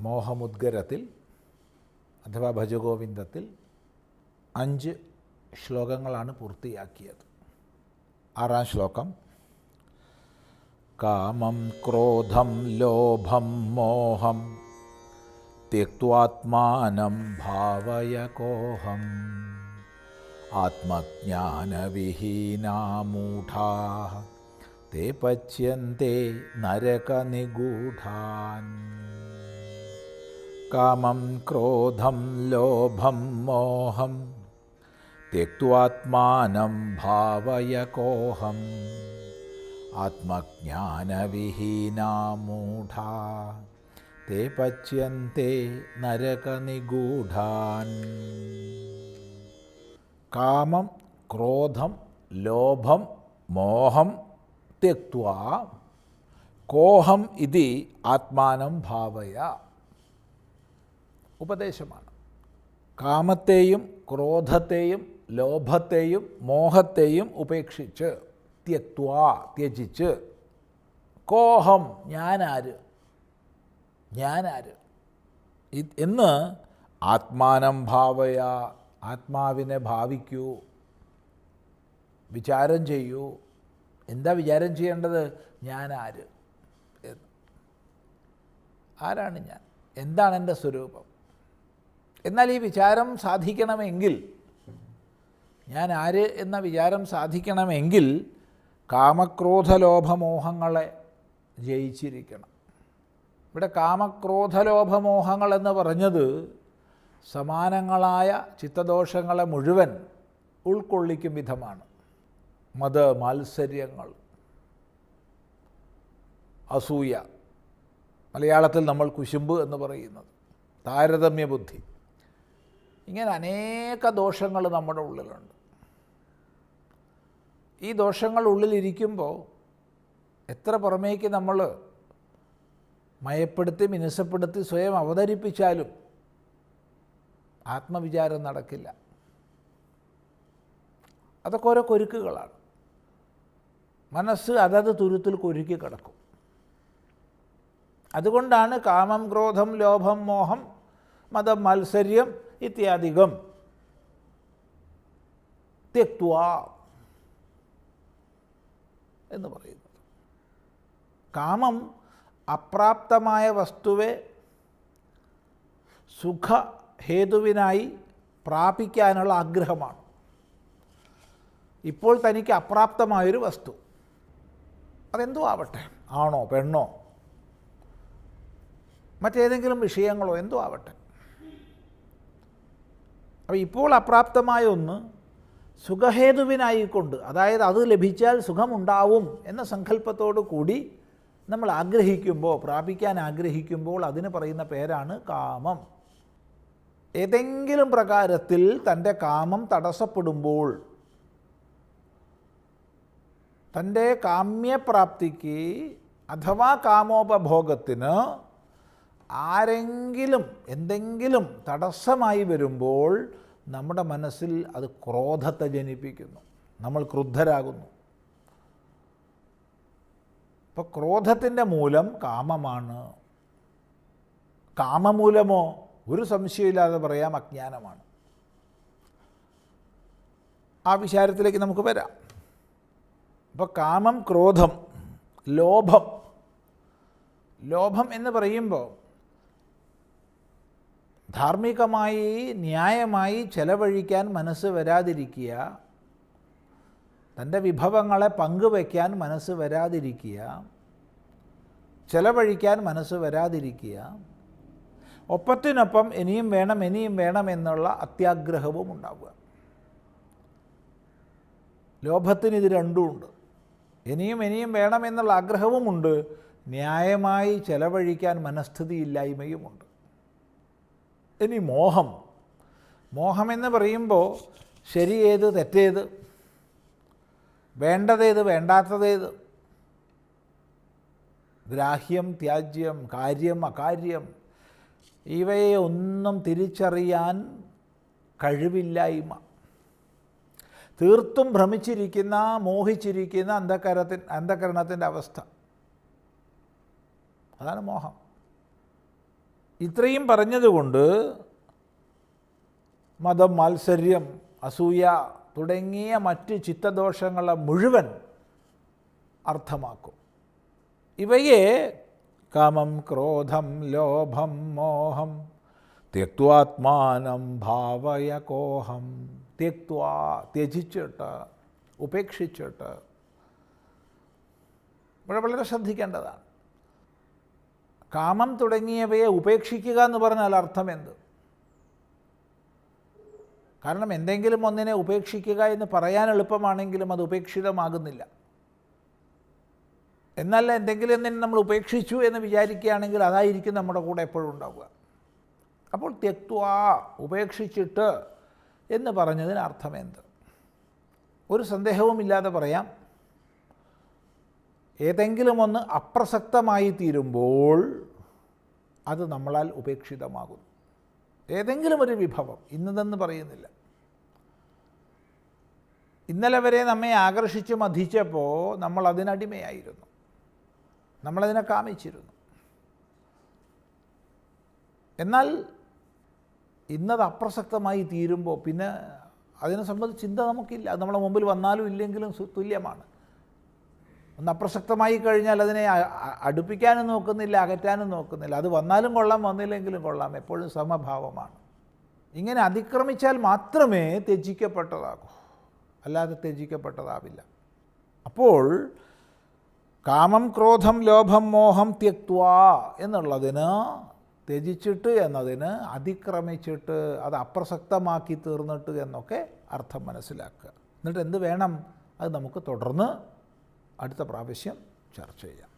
മോഹമുദ്ഗരത്തിൽ അഥവാ ഭജഗോവിന്ദത്തിൽ അഞ്ച് ശ്ലോകങ്ങളാണ് പൂർത്തിയാക്കിയത് ആറാം ശ്ലോകം കാമം ക്രോധം ലോഭം മോഹം त्यक्त्वात्मानं भावयकोऽहम् आत्मज्ञानविहीना मूढाः ते पच्यन्ते नरकनिगूढान् कामं, क्रोधं, लोभं, मोहं। त्यक्त्वात्मानं भावयकोऽहम् आत्मज्ञानविहीना मूढा ते पच्यन्ते नरकनिगूढान्। कामं, क्रोधं, लोभं, मोहं त्यक्त्वा कोऽहम् इति आत्मानं भावय। ഉപദേശമാണ്. കാമത്തെയും ക്രോധത്തെയും ലോഭത്തെയും മോഹത്തെയും ഉപേക്ഷിച്ച് ത്യക്വ ത്യജിച്ച് കോഹം ഞാനാര്? ഞാനാര്? എന്ന് ആത്മാനം ഭാവയ ആത്മാവിനെ ഭാവിക്കൂ വിചാരം ചെയ്യൂ. എന്താ വിചാരം ചെയ്യേണ്ടത്? ഞാനാര്? ആരാണ് ഞാൻ? എന്താണ് എന്റെ സ്വരൂപം? എന്നാൽ ഈ വിചാരം സാധിക്കണമെങ്കിൽ ഞാൻ ആര് എന്ന വിചാരം സാധിക്കണമെങ്കിൽ കാമക്രോധലോഭമോഹങ്ങളെ ജയിച്ചിരിക്കണം. ഇവിടെ കാമക്രോധലോഭമോഹങ്ങൾ എന്ന് പറഞ്ഞത് സമാനങ്ങളായ ചിത്തദോഷങ്ങളെ മുഴുവൻ ഉൾക്കൊള്ളിക്കും വിധമാണ്. മത മാത്സര്യങ്ങൾ അസൂയ മലയാളത്തിൽ നമ്മൾ കുശുമ്പ് എന്ന് പറയുന്നത് താരതമ്യ ബുദ്ധി ഇങ്ങനെ അനേക ദോഷങ്ങൾ നമ്മുടെ ഉള്ളിലുണ്ട്. ഈ ദോഷങ്ങൾ ഉള്ളിലിരിക്കുമ്പോൾ എത്ര പുറമേക്ക് നമ്മൾ മയപ്പെടുത്തി മിനുസപ്പെടുത്തി സ്വയം അവതരിപ്പിച്ചാലും ആത്മവിചാരം നടക്കില്ല. അതൊക്കെ ഓരോ കൊരുക്കുകളാണ്. മനസ്സ് അതത് തുരുത്തിൽ കൊരുക്കി കിടക്കും. അതുകൊണ്ടാണ് കാമം ക്രോധം ലോഭം മോഹം മതം മത്സര്യം ഇത്യാദികം. തെക്വ എന്ന് പറയുന്നത് കാമം അപ്രാപ്തമായ വസ്തുവെ സുഖഹേതുവിനായി പ്രാപിക്കാനുള്ള ആഗ്രഹമാണ്. ഇപ്പോൾ തനിക്ക് അപ്രാപ്തമായൊരു വസ്തു. അതെന്തോ ആവട്ടെ. ആണോ പെണ്ണോ? മറ്റേതെങ്കിലും വിഷയങ്ങളോ എന്തോ ആവട്ടെ. അപ്പോൾ ഇപ്പോൾ അപ്രാപ്തമായ ഒന്ന് സുഖഹേതുവിനായിക്കൊണ്ട് അതായത് അത് ലഭിച്ചാൽ സുഖമുണ്ടാവും എന്ന സങ്കല്പത്തോടു കൂടി നമ്മൾ ആഗ്രഹിക്കുമ്പോൾ പ്രാപിക്കാൻ ആഗ്രഹിക്കുമ്പോൾ അതിന് പറയുന്ന പേരാണ് കാമം. ഏതെങ്കിലും പ്രകാരത്തിൽ തന്റെ കാമം തടസ്സപ്പെടുമ്പോൾ തന്റെ കാമ്യപ്രാപ്തിക്ക് അഥവാ കാമോപഭോഗത്തിന് ആരെങ്കിലും എന്തെങ്കിലും തടസ്സമായി വരുമ്പോൾ നമ്മുടെ മനസ്സിൽ അത് ക്രോധത്തെ ജനിപ്പിക്കുന്നു. നമ്മൾ ക്രുദ്ധരാകുന്നു. അപ്പോൾ ക്രോധത്തിന്റെ മൂലം കാമമാണ്. കാമമൂലമോ? ഒരു സംശയമില്ലാതെ പറയാം അജ്ഞാനമാണ്. ആ വിചാരത്തിലേക്ക് നമുക്ക് വരാം. അപ്പോൾ കാമം ക്രോധം ലോഭം. ലോഭം എന്ന് പറയുമ്പോൾ ധാർമ്മികമായി ന്യായമായി ചെലവഴിക്കാൻ മനസ്സ് വരാതിരിക്കുക തന്റെ വിഭവങ്ങളെ പങ്കുവയ്ക്കാൻ മനസ്സ് വരാതിരിക്കുക ചെലവഴിക്കാൻ മനസ്സ് വരാതിരിക്കുക ഒപ്പത്തിനൊപ്പം ഇനിയും വേണം ഇനിയും വേണം എന്നുള്ള അത്യാഗ്രഹവും ഉണ്ടാവുക. ലോഭത്തിന് ഇത് രണ്ടുമുണ്ട് ഇനിയും ഇനിയും വേണം എന്നുള്ള ആഗ്രഹവുമുണ്ട് ന്യായമായി ചെലവഴിക്കാൻ മനസ്ഥിതിയില്ലായ്മയുമുണ്ട് ഇനി മോഹം. മോഹമെന്ന് പറയുമ്പോൾ ശരി ശരിയേത് തെറ്റേത്? വേണ്ടതേത് വേണ്ടാത്തതേത്? ഗ്രാഹ്യം ത്യാജ്യം കാര്യം അകാര്യം ഇവയെ ഒന്നും തിരിച്ചറിയാൻ കഴിവില്ലായ്മ. തീർത്തും ഭ്രമിച്ചിരിക്കുന്ന മോഹിച്ചിരിക്കുന്ന അന്ധകരത്തിൻ അന്ധകരണത്തിന്റെ അവസ്ഥ. അതാണ് മോഹം. ഇത്രയും പറഞ്ഞതുകൊണ്ട് മതം മാത്സര്യം അസൂയ തുടങ്ങിയ മറ്റ് ചിത്തദോഷങ്ങളെ മുഴുവൻ അർത്ഥമാക്കും. ഇവയെ കാമം ക്രോധം ലോഭം മോഹം തെക്വാത്മാനം ഭാവയ കോഹം തെക്വാ ത്യജിച്ചിട്ട് ഉപേക്ഷിച്ചിട്ട് ഇവിടെ വളരെ ശ്രദ്ധിക്കേണ്ടതാണ്. കാമം തുടങ്ങിയവയെ ഉപേക്ഷിക്കുക എന്ന് പറഞ്ഞാൽ അർത്ഥം എന്ത്? കാരണം എന്തെങ്കിലും ഒന്നിനെ ഉപേക്ഷിക്കുക എന്ന് പറയാൻ എളുപ്പമാണെങ്കിലും അത് ഉപേക്ഷിതമാകുന്നില്ല. എന്നല്ല എന്തെങ്കിലും ഒന്നിനെ നമ്മൾ ഉപേക്ഷിച്ചു എന്ന് വിചാരിക്കുകയാണെങ്കിൽ അതായിരിക്കും നമ്മുടെ കൂടെ എപ്പോഴും ഉണ്ടാവുക. അപ്പോൾ തെക്വാ ഉപേക്ഷിച്ചിട്ട് എന്ന് പറഞ്ഞതിന് അർത്ഥം എന്ത്? ഒരു സന്ദേഹവുമില്ലാതെ പറയാം. ഏതെങ്കിലും ഒന്ന് അപ്രസക്തമായി തീരുമ്പോൾ അത് നമ്മളാൽ ഉപേക്ഷിതമാകുന്നു. ഏതെങ്കിലും ഒരു വിഭവം ഇന്നതെന്ന് പറയുന്നില്ല. ഇന്നലെ വരെ നമ്മെ ആകർഷിച്ച് മതിച്ചപ്പോൾ നമ്മൾ അതിനടിമയായിരുന്നു. നമ്മളതിനെ കാമിച്ചിരുന്നു. എന്നാൽ ഇന്നത് അപ്രസക്തമായി തീരുമ്പോൾ പിന്നെ അതിനെ സംബന്ധിച്ച് ചിന്ത നമുക്കില്ല. അത് നമ്മളെ മുമ്പിൽ വന്നാലും ഇല്ലെങ്കിലും തുല്യമാണ്. ഒന്ന് അപ്രസക്തമായി കഴിഞ്ഞാൽ അതിനെ അടുപ്പിക്കാനും നോക്കുന്നില്ല അകറ്റാനും നോക്കുന്നില്ല. അത് വന്നാലും കൊള്ളാം വന്നില്ലെങ്കിലും കൊള്ളാം. എപ്പോഴും സമഭാവമാണ്. ഇങ്ങനെ അതിക്രമിച്ചാൽ മാത്രമേ ത്യജിക്കപ്പെട്ടതാകൂ. അല്ലാതെ ത്യജിക്കപ്പെട്ടതാവില്ല. അപ്പോൾ കാമം ക്രോധം ലോഭം മോഹം ത്യക്വാ എന്നുള്ളതിന് ത്യജിച്ചിട്ട് എന്നതിന് അതിക്രമിച്ചിട്ട് അത് അപ്രസക്തമാക്കി തീർന്നിട്ട് എന്നൊക്കെ അർത്ഥം മനസ്സിലാക്കുക. എന്നിട്ട് എന്ത് വേണം? അത് നമുക്ക് തുടർന്ന് അടുത്ത പ്രാവശ്യം ചർച്ച ചെയ്യാം.